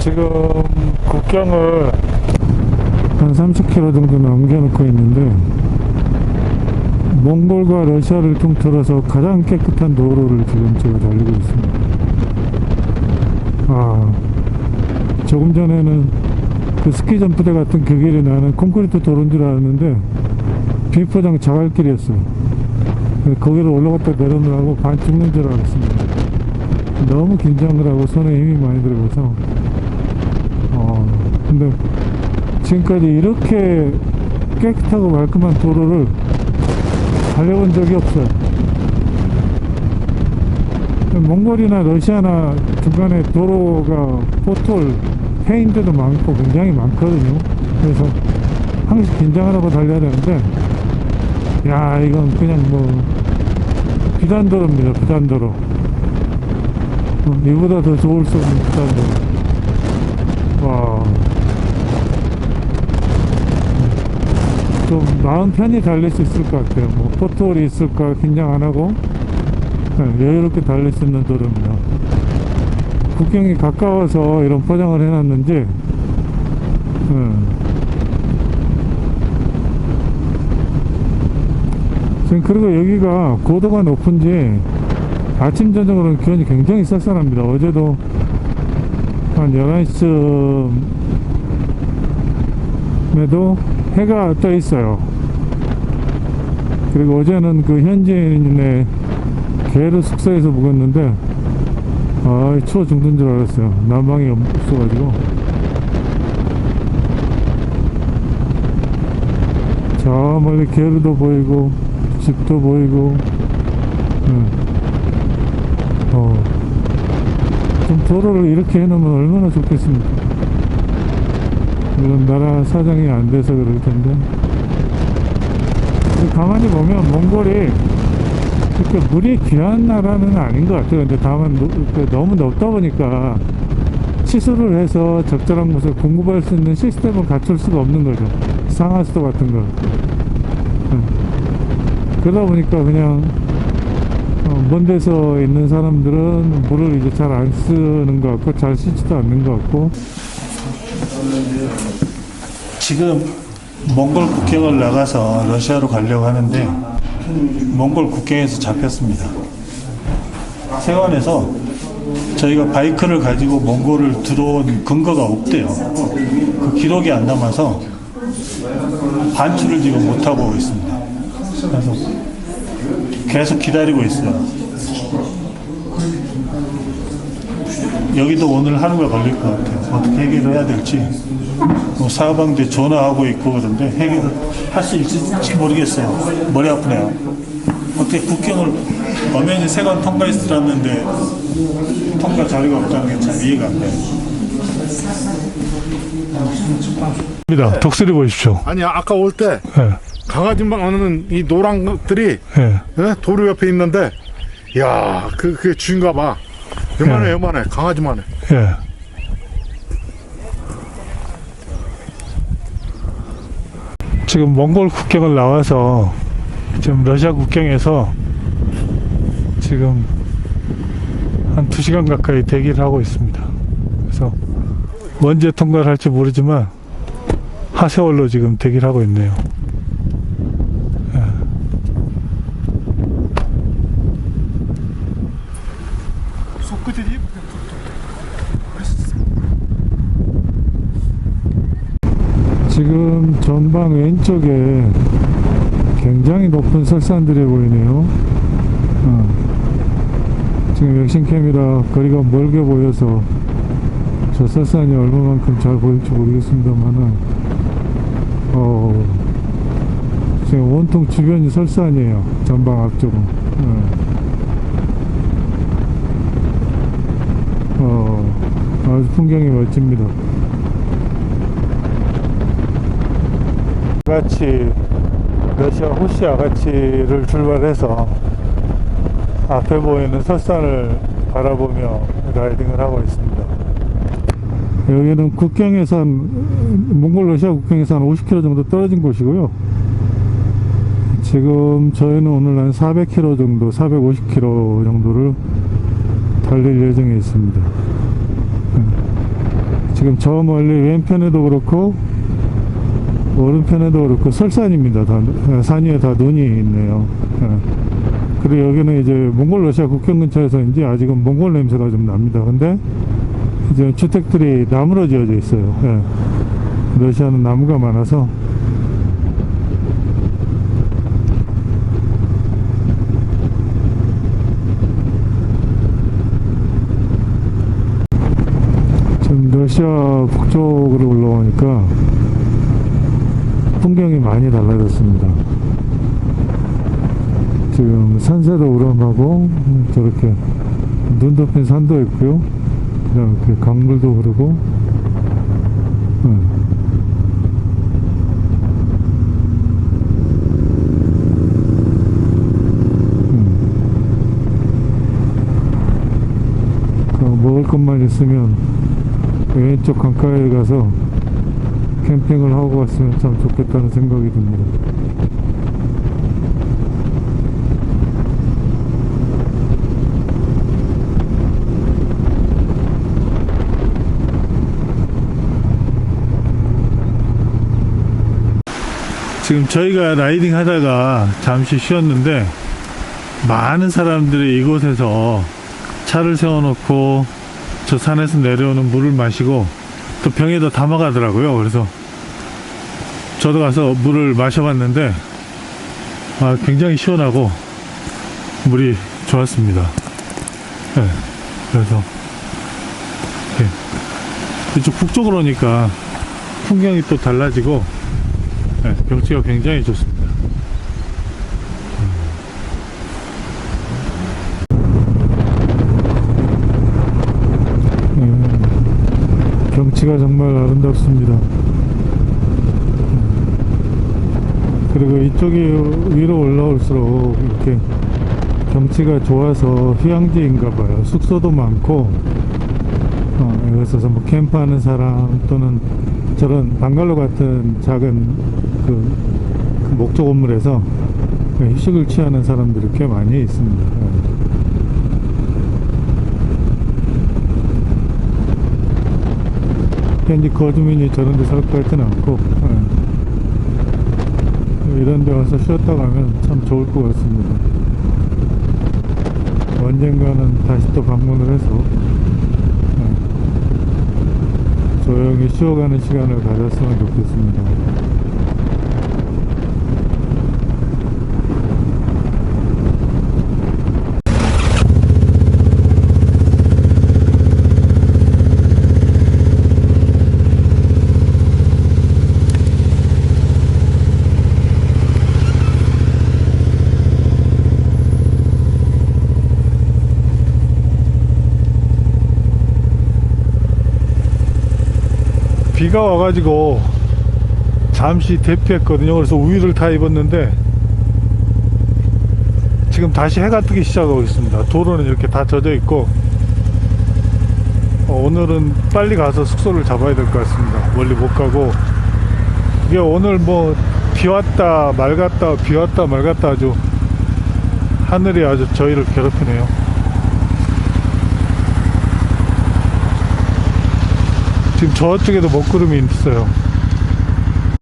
지금 국경을 한 30km 정도 남겨놓고 있는데 몽골과 러시아를 통틀어서 가장 깨끗한 도로를 지금 제가 달리고 있습니다. 아, 조금 전에는 그 스키 점프대 같은 그 길이 나는 콘크리트 도로인 줄 알았는데 비포장 자갈길이었어요. 거기를 올라갔다 내려오느라고 반 죽는 줄 알았습니다. 너무 긴장을 하고 손에 힘이 많이 들어가서 어 근데 지금까지 이렇게 깨끗하고 말끔한 도로를 달려본 적이 없어요. 몽골이나 러시아나 중간에 도로가 포톨 해인데도 많고 굉장히 많거든요. 그래서 항상 긴장을 하고 달려야 되는데 야 이건 그냥 뭐 비단도로입니다 비단도로. 어, 이보다 더 좋을 수 없는 비단도로 와. 좀 마음 편히 달릴 수 있을 것 같아요. 뭐 포토홀이 있을까 긴장 안 하고 네, 여유롭게 달릴 수 있는 도로입니다. 국경이 가까워서 이런 포장을 해놨는지 네. 지금 그리고 여기가 고도가 높은지 아침 저녁으로는 기온이 굉장히 쌀쌀합니다. 어제도 한 11시쯤 에도 해가 떠 있어요. 그리고 어제는 그 현지인의 개를 숙소에서 묵었는데, 아, 추워 죽는 줄 알았어요. 난방이 없어가지고. 저 멀리 게르도 보이고, 집도 보이고, 응. 어. 좀 도로를 이렇게 해놓으면 얼마나 좋겠습니까? 물론 나라 사정이 안 돼서 그럴 텐데. 가만히 보면 몽골이 그렇게 물이 귀한 나라는 아닌 것 같아요. 근데 다만 노- 그 너무 높다 보니까 치수를 해서 적절한 곳에 공급할 수 있는 시스템을 갖출 수가 없는 거죠. 상하수도 같은 거. 응. 그러다 보니까 그냥 어, 먼 데서 있는 사람들은 물을 이제 잘 안 쓰는 것 같고 잘 쓰지도 않는 것 같고 지금 몽골 국경을 나가서 러시아로 가려고 하는데 몽골 국경에서 잡혔습니다. 세관에서 저희가 바이크를 가지고 몽골을 들어온 근거가 없대요. 그 기록이 안 남아서 반출을 지금 못 하고 있습니다. 그래서 계속 기다리고 있어요. 여기도 오늘 하루가 걸릴 것 같아요. 어떻게 해결을 해야 될지. 뭐 사방대 전화하고 있고 그런데 해결을 할 수 있을지 모르겠어요. 머리 아프네요. 어떻게 국경을 엄연히 세관 통과했었는데 통과 자료가 없다는 게 참 이해가 안 돼요. 입니다. 독수리 보십시오. 아니 아까 올 때 예, 강아지만 오는 이 노란 것들이 예. 예? 도로 옆에 있는데 야 그, 그게 쥐인가 봐 요만해 예. 요만해 강아지만 해 예. 지금 몽골 국경을 나와서 지금 러시아 국경에서 지금 한 2시간 가까이 대기를 하고 있습니다. 그래서 언제 통과를 할지 모르지만 하세월로 지금 대기를 하고 있네요. 속그들이 지금 전방 왼쪽에 굉장히 높은 설산들이 보이네요. 어. 지금 액션캠이라 거리가 멀게 보여서 저 설산이 얼마만큼 잘 보일지 모르겠습니다만은 어, 지금 온통 주변이 설산이에요. 전방 앞쪽은. 어. 어, 아주 풍경이 멋집니다. 아가치 러시아 호시 아가치를 출발해서 앞에 보이는 설산을 바라보며 라이딩을 하고 있습니다. 여기는 국경에서 한 몽골 러시아 국경에서 한 50km 정도 떨어진 곳이고요. 지금 저희는 오늘 한 400km 정도, 450km 정도를 달릴 예정에 있습니다. 지금 저 멀리 왼편에도 그렇고 오른편에도 그렇고 설산입니다. 다, 예, 산 위에 다 눈이 있네요. 예. 그리고 여기는 이제 몽골 러시아 국경 근처에서인지 아직은 몽골 냄새가 좀 납니다. 근데 이제 주택들이 나무로 지어져 있어요. 예. 러시아는 나무가 많아서 지금 러시아 북쪽으로 올라오니까 풍경이 많이 달라졌습니다. 지금 산세도 우람하고 저렇게 눈 덮인 산도 있고요. 그다음에 그 강물도 흐르고 음. 음. 그 먹을 것만 있으면 왼쪽 강가에 가서 캠핑을 하고 갔으면 참 좋겠다는 생각이 듭니다. 지금 저희가 라이딩 하다가 잠시 쉬었는데 많은 사람들이 이곳에서 차를 세워놓고 저 산에서 내려오는 물을 마시고 또 병에다 담아가더라고요. 그래서 저도 가서 물을 마셔봤는데 아, 굉장히 시원하고 물이 좋았습니다. 네, 그래서 이렇게 이쪽 북쪽으로 오니까 풍경이 또 달라지고 네, 경치가 굉장히 좋습니다. 음, 경치가 정말 아름답습니다. 그리고 이쪽이 위로 올라올수록 이렇게 경치가 좋아서 휴양지인가 봐요. 숙소도 많고, 어, 여기서 뭐 캠프하는 사람 또는 저런 방갈로 같은 작은 그, 그 목조 건물에서 휴식을 취하는 사람들이 꽤 많이 있습니다. 예. 현지 거주민이 저런 데 살 것 같지는 않고 예. 이런 데 와서 쉬었다 가면 참 좋을 것 같습니다 언젠가는 다시 또 방문을 해서 예. 조용히 쉬어가는 시간을 가졌으면 좋겠습니다 비가 와가지고 잠시 대피했거든요. 그래서 우유를 다 입었는데 지금 다시 해가 뜨기 시작하고 있습니다. 도로는 이렇게 다 젖어 있고 어, 오늘은 빨리 가서 숙소를 잡아야 될 것 같습니다. 멀리 못 가고 이게 오늘 뭐 비 왔다 말 갔다 비 왔다 말 갔다 아주 하늘이 아주 저희를 괴롭히네요. 지금 저쪽에도 먹구름이 있어요.